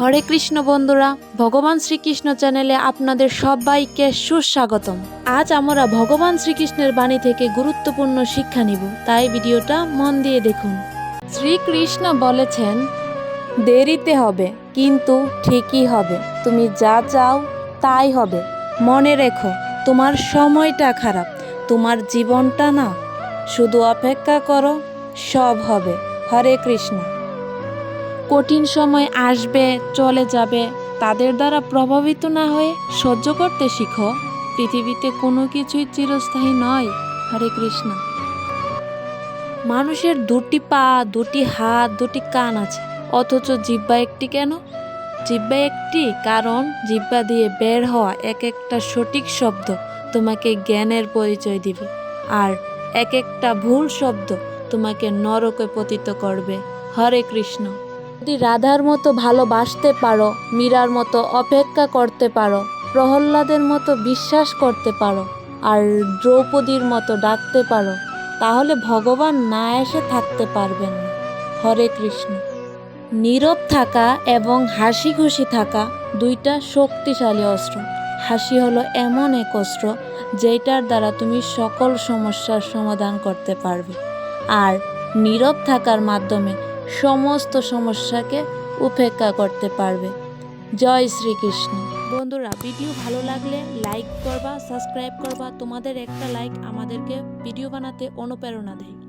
হরে কৃষ্ণ বন্ধুরা, ভগবান শ্রীকৃষ্ণ চ্যানেলে আপনাদের সবাইকে সুস্বাগতম। আজ আমরা ভগবান শ্রীকৃষ্ণের বাণী থেকে গুরুত্বপূর্ণ শিক্ষা নিব। তাই ভিডিওটা মন দিয়ে দেখুন। শ্রীকৃষ্ণ বলেছেন, দেরিতে হবে, কিন্তু ঠিকই হবে। তুমি যা চাও তাই হবে। মনে রেখো, তোমার সময়টা খারাপ, তোমার জীবনটা না। শুধু অপেক্ষা করো, সব হবে। হরে কৃষ্ণ। কঠিন সময় আসবে, চলে যাবে, তাদের দ্বারা প্রভাবিত না হয়ে সহ্য করতে শিখো। পৃথিবীতে কোনো কিছুই চিরস্থায়ী নয়। হরে কৃষ্ণ। মানুষের দুটি পা, দুটি হাত, দুটি কান আছে। অথচ জিব্বা একটি কেন? জিব্বা একটি কারণ জিব্বা দিয়ে বের হওয়া এক একটা সঠিক শব্দ তোমাকে জ্ঞানের পরিচয় দিবে। আর এক একটা ভুল শব্দ তোমাকে নরকে পতিত করবে। হরে কৃষ্ণ। যদি রাধার মতো ভালোবাসতে পারো, মীরার মতো অপেক্ষা করতে পারো, প্রহ্লাদের মতো বিশ্বাস করতে পারো, আর দ্রৌপদীর মতো ডাকতে পারো, তাহলে ভগবান না এসে থাকতে পারবেন না। হরে কৃষ্ণ। নীরব থাকা এবং হাসি খুশি থাকা দুইটা শক্তিশালী অস্ত্র। হাসি হলো এমন এক অস্ত্র যেটার দ্বারা তুমি সকল সমস্যার সমাধান করতে পারবে। আর নীরব থাকার মাধ্যমে সমস্ত সমস্যাকে উপেক্ষা করতে পারবে। জয় শ্রীকৃষ্ণ। বন্ধুরা, ভিডিও ভালো লাগলে লাইক করবা সাবস্ক্রাইব করবা। তোমাদের একটা লাইক আমাদেরকে ভিডিও বানাতে অনুপ্রেরণা দেয়।